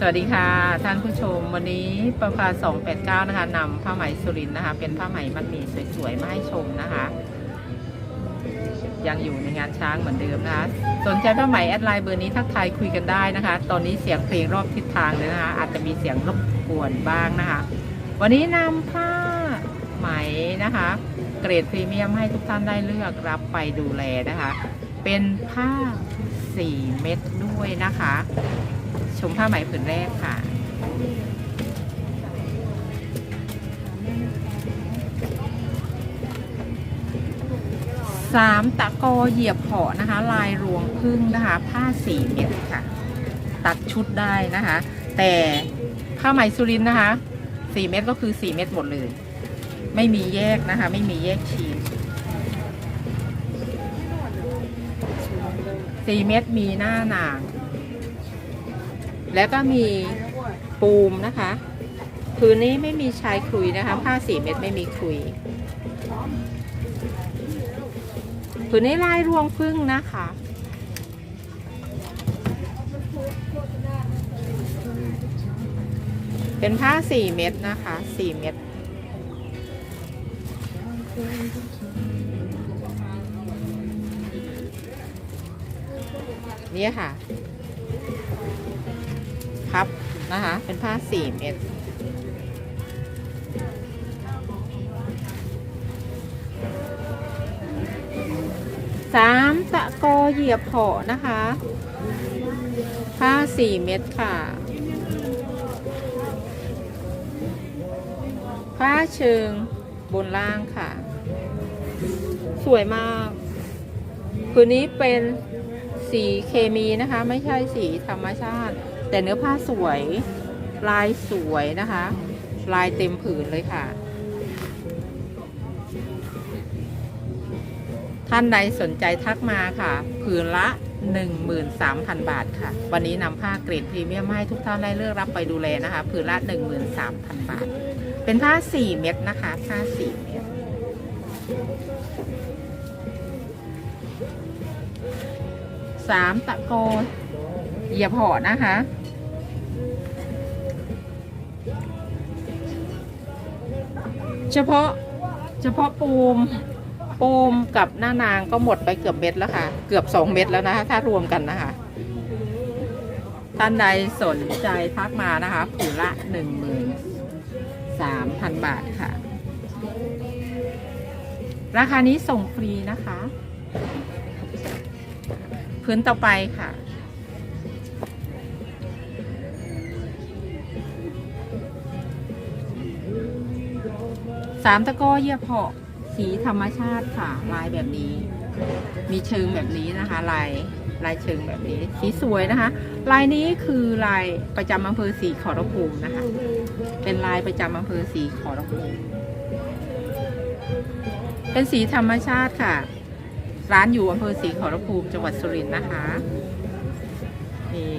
สวัสดีค่ะท่านผู้ชมวันนี้ประภา289 นะคะนำผ้าไหมสุรินนะคะ เป็นผ้าไหมมันมีสวยๆมาให้ชมนะคะ ยังอยู่ในงานช้างเหมือนเดิมนะคะ สนใจผ้าไหมแอดไลน์เบอร์นี้ทักทายคุยกันได้นะคะ ตอนนี้เสียงเพลงรอบทิศทางเลยนะคะ อาจจะมีเสียงรบกวนบ้างนะคะ วันนี้นำผ้าไหมนะคะ เกรดพรีเมียมให้ทุกท่านได้เลือกรับไปดูแลนะคะ เป็นผ้า 4 เม็ดด้วยนะคะ ชมผ้าไหมผืนแรกค่ะ สามตะกอเหยียบเหาะนะคะ ลายรวงพึ่งนะคะ ผ้าสี่เม็ดค่ะ ตัดชุดได้นะคะ แต่ผ้าไหมสุรินนะคะสี่เม็ดก็คือสี่เม็ดหมดเลย ไม่มีแยกนะคะ ไม่มีแยกชิ้นสี่เม็ดมีหน้าหนาง แล้วก็มีปูมนะคะพื้นนี้ไม่มีชายคลุยนะคะ ผ้าสี่เม็ดไม่มีคลุยผืนนี้ลายรวงพึ่งนะคะ เป็นผ้าสี่เม็ดนะคะสี่เม็ดนี่ค่ะ นะคะ เป็นผ้าสี่เม็ดสามตะกอเหยียบหาะนะคะ ผ้าสี่เม็ดค่ะ ผ้าเชิงบนล่างค่ะ สวยมากผืนนี้เป็นสีเคมีนะคะ ไม่ใช่สีธรรมชาติ แต่เนื้อผ้าสวย ลายสวยนะคะ ลายเต็มผืนเลยค่ะ ท่านใดสนใจทักมาค่ะ ผืนละ 13,000 บาทค่ะ วันนี้นำผ้าเกรดพรีเมียมให้ทุกท่านได้เลือกรับไปดูแลนะคะ ผืนละ 13,000 บาท เป็นผ้า 4 เม็ดนะคะ ผ้า 4 เม็ดสามตะโก เหยียบห่อนะคะ เฉพาะเฉพาะปูมปูมกับหน้านางก็หมดไปเกือบเม็ดแล้วค่ะ เกือบสองเม็ดแล้วนะคะ ถ้ารวมกันนะคะ ท่านใดสนใจทักมานะคะผืนละหนึ่งหมื่นสามพันบาทค่ะ ราคานี้ส่งฟรีนะคะ พื้นต่อไปค่ะ สามตะก้อเยียเหาะสีธรรมชาติค่ะ ลายแบบนี้ มีเชิงแบบนี้นะคะ ลายลายเชิงแบบนี้ สีสวยนะคะ ลายนี้คือลายประจำอำเภอสีขอรภูมินะคะ เป็นลายประจำอำเภอสีขอรภูมิเป็นสีธรรมชาติค่ะ ร้านอยู่อำเภอสีขอรภูมิจังหวัดสุรินทร์นะคะนี่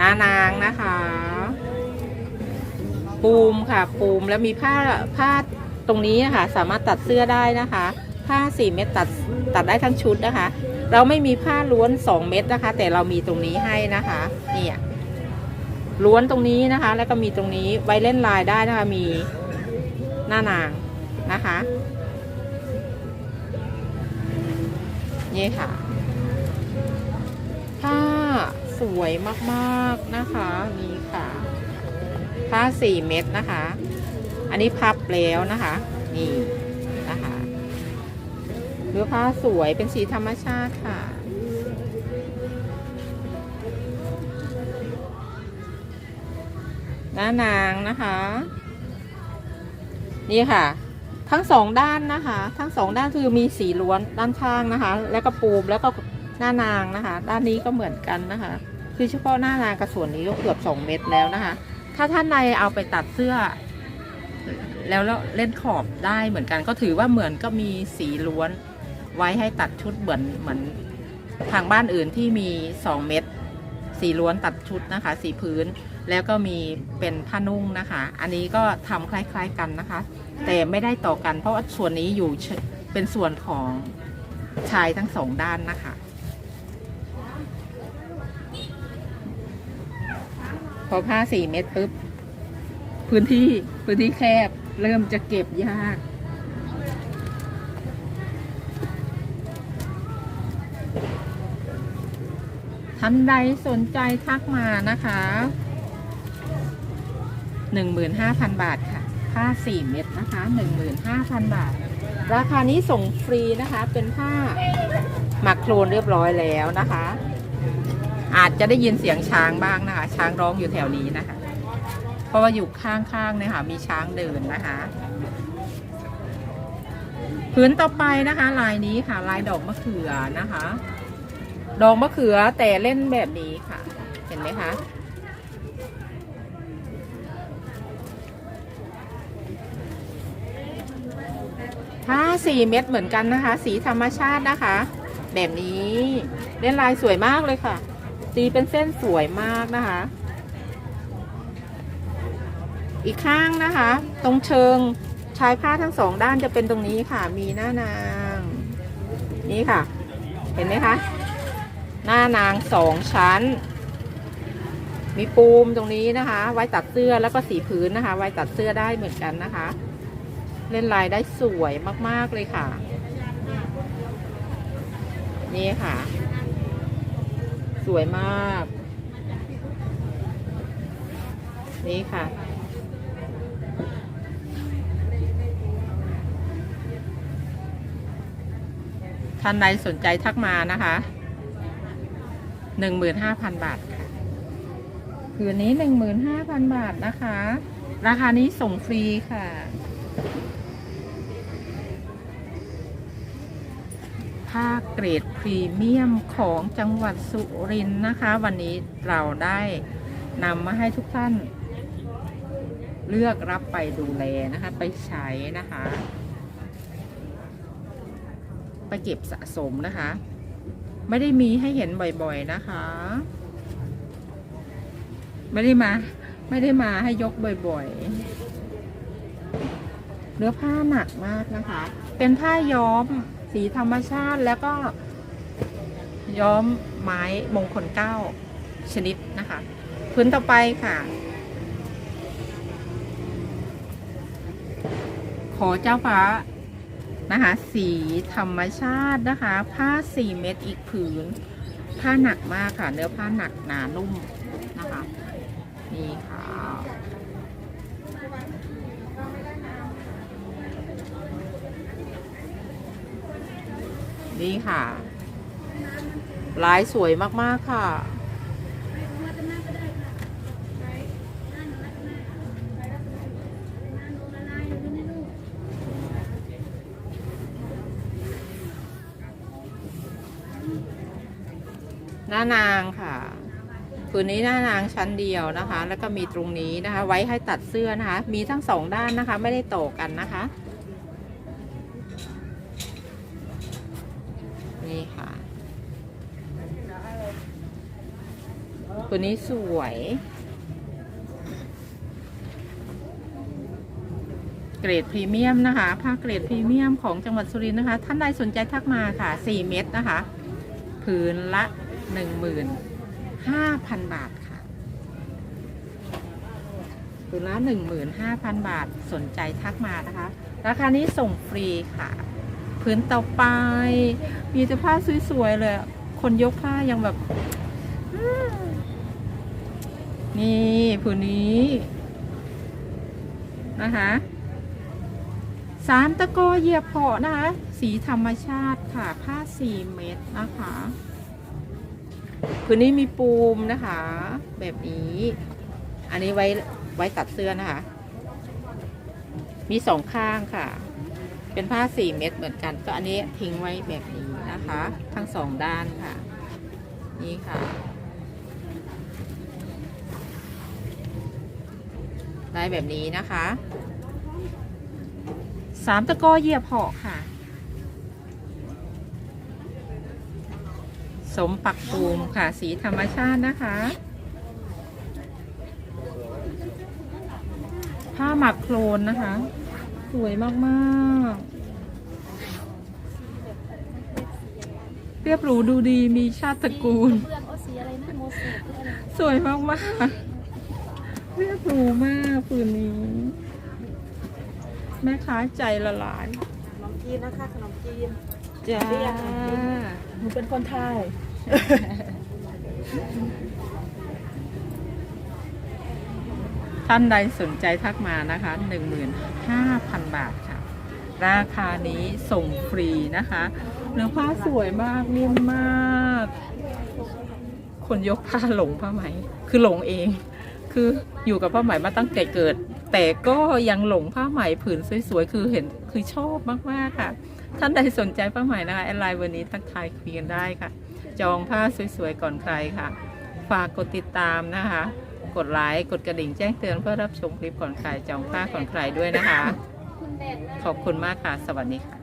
นานางนะคะ ปูมค่ะปูมแล้วมีผ้าผ้าตรงนี้นะคะสามารถตัดเสื้อได้นะคะ ผ้าสี่เม็ดตัดตัดได้ทั้งชุดนะคะ เราไม่มีผ้าล้วนสองเม็ดนะคะ แต่เรามีตรงนี้ให้นะคะเนี่ยล้วนตรงนี้นะคะ แล้วก็มีตรงนี้ไว้เล่นลายได้นะคะมีหน้านางนะคะนี่ค่ะผ้าสวยมากๆนะคะนี่ค่ะ ผ้าสี่เม็ดนะคะ อันนี้พับแล้วนะคะ นี่นะคะเนื้อผ้าสวยเป็นสีธรรมชาติค่ะ หน้านางนะคะ นี่ค่ะ ทั้งสองด้านนะคะ ทั้งสองด้านคือมีสีล้วนด้านข้างนะคะ แล้วก็ปูมแล้วก็หน้านางนะคะ ด้านนี้ก็เหมือนกันนะคะ คือเฉพาะหน้านางกับส่วนนี้ก็เกือบสองเม็ดแล้วนะคะ ถ้าท่านในเอาไปตัดเสื้อ แล้วเล่นขอบได้เหมือนกันก็ถือว่าเหมือนก็มีสีล้วน ไว้ให้ตัดชุดเหมือนเหมือนทางบ้านอื่นที่มีสองเม็ดสีล้วนตัดชุดนะคะ สีพื้นแล้วก็มีเป็นผ้านุ่งนะคะ อันนี้ก็ทำคล้าย ๆกันนะคะ แต่ไม่ได้ต่อกันเพราะว่าส่วนนี้อยู่เป็นส่วนของชายทั้งสองด้านนะคะ พอผ้าสี่เม็ดปุ๊บ พื้นที่พื้นที่แคบ เริ่มจะเก็บยากท่านใดสนใจทักมานะคะ15,000บาทค่ะผ้า4เม็ดนะคะ15,000บาท ราคานี้ส่งฟรีนะคะ เป็นผ้าหมักโครนเรียบร้อยแล้วนะคะ อาจจะได้ยินเสียงช้างบ้างนะคะ ช้างร้องอยู่แถวนี้นะคะ เพราะว่าอยู่ข้างๆเนี่ยค่ะ มีช้างเดินนะคะพื้นต่อไปนะคะ ลายนี้ค่ะ ลายดอกมะเขือนะคะ ดอกมะเขือแต่เล่นแบบนี้ค่ะ เห็นไหมคะผ้าสี่เม็ดเหมือนกันนะคะ สีธรรมชาตินะคะ แบบนี้เล่นลายสวยมากเลยค่ะ สีเป็นเส้นสวยมากนะคะ อีกข้างนะคะ ตรงเชิงชายผ้าทั้งสองด้านจะเป็นตรงนี้ค่ะ มีหน้านาง นี่ค่ะ เห็นไหมคะ หน้านางสองชั้น มีปูมตรงนี้นะคะ ไว้ตัดเสื้อแล้วก็สีพื้นนะคะ ไว้ตัดเสื้อได้เหมือนกันนะคะ เล่นลายได้สวยมากๆเลยค่ะ นี่ค่ะ สวยมาก นี่ค่ะ ท่านใดสนใจทักมานะคะหนึ่งหมื่นห้าพันบาทค่ะคืนนี้หนึ่งหมื่นห้าพันบาทนะคะ ราคานี้ส่งฟรีค่ะ ผ้าเกรดพรีเมียมของจังหวัดสุรินทร์นะคะ วันนี้เราได้นำมาให้ทุกท่าน เลือกรับไปดูแลนะคะ ไปใช้นะคะ ไปเก็บสะสมนะคะ ไม่ได้มีให้เห็นบ่อยๆนะคะ ไม่ได้มา ไม่ได้มาให้ยกบ่อยๆเนื้อผ้าหนักมากนะคะ เป็นผ้าย้อม สีธรรมชาติแล้วก็ย้อมไม้มงคลเก้าชนิดนะคะพื้นต่อไปค่ะ ขอเจ้าฟ้านะคะ สีธรรมชาตินะคะ ผ้าสี่เม็ดอีกผืน ผ้าหนักมากค่ะ เนื้อผ้าหนักหนานุ่มนะคะ นี่ค่ะ นี่ค่ะลายสวยมาก ๆ ค่ะ หน้านางค่ะผืนนี้หน้านางชั้นเดียวนะคะ แล้วก็มีตรงนี้นะคะ ไว้ให้ตัดเสื้อนะคะ มีทั้งสองด้านนะคะ ไม่ได้โตอกันนะคะ นี่ค่ะ ผืนนี้สวย เกรดพรีเมียมนะคะ ผ้าเกรดพรีเมียมของจังหวัดสุรินทร์นะคะ ท่านใดสนใจทักมาค่ะ 4 เม็ดนะคะ ผืนละ 15,000 บาทค่ะ ผืนละ 15,000 บาท สนใจทักมานะคะ ราคานี้ส่งฟรีค่ะ ผืนต่อไป มีแต่ผ้าสวยๆเลย คนยกผ้ายังแบบ นี่ผืนนี้นะคะสามตะโกเหยียบเพาะนะคะ สีธรรมชาติค่ะ ผ้าสี่เม็ดนะคะผืนนี้มีปูมนะคะ แบบนี้ อันนี้ไว้ไว้ตัดเสื้อนะคะ มีสองข้างค่ะ เป็นผ้าสี่เม็ดเหมือนกัน ก็อันนี้ทิ้งไว้แบบนี้นะคะ ทั้งสองด้านค่ะ นี่ค่ะ ได้แบบนี้นะคะสามตะกอเหยียบเหาะค่ะ สมปักปูมค่ะ สีธรรมชาตินะคะ ผ้าหมักโคลนนะคะ สวยมากๆ เรียบหรูดูดีมีชาติตระกูลเพื่อนเอาสีอะไรนะโมเสกหรืออะไรสวยมาก เรียบหรูมากผืนนี้ แม่ค้าใจละลายขนมจีนนะคะขนมจีนจ้าเรียกขนมจีนหนูเป็นคนไทยท่านใดสนใจทักมานะคะ 15,000 บาทค่ะ ราคานี้ส่งฟรีนะคะเนื้อผ้าสวยมากนิ่มมาก คนยกผ้าหลงผ้าไหม คือหลงเอง คืออยู่กับผ้าไหมมาตั้งแต่เกิด แต่ก็ยังหลงผ้าไหมผืนสวยๆคือเห็นคือชอบมากๆค่ะ ท่านใดสนใจผ้าไหมนะคะแอดไลน์วันนี้ทักทายคุยกันได้ค่ะ จองผ้าสวยๆก่อนใครค่ะ ฝากกดติดตามนะคะ กดไลค์กดกระดิ่งแจ้งเตือนเพื่อรับชมคลิปก่อนใครจองผ้าก่อนใครด้วยนะคะ ขอบคุณมากค่ะ สวัสดีค่ะ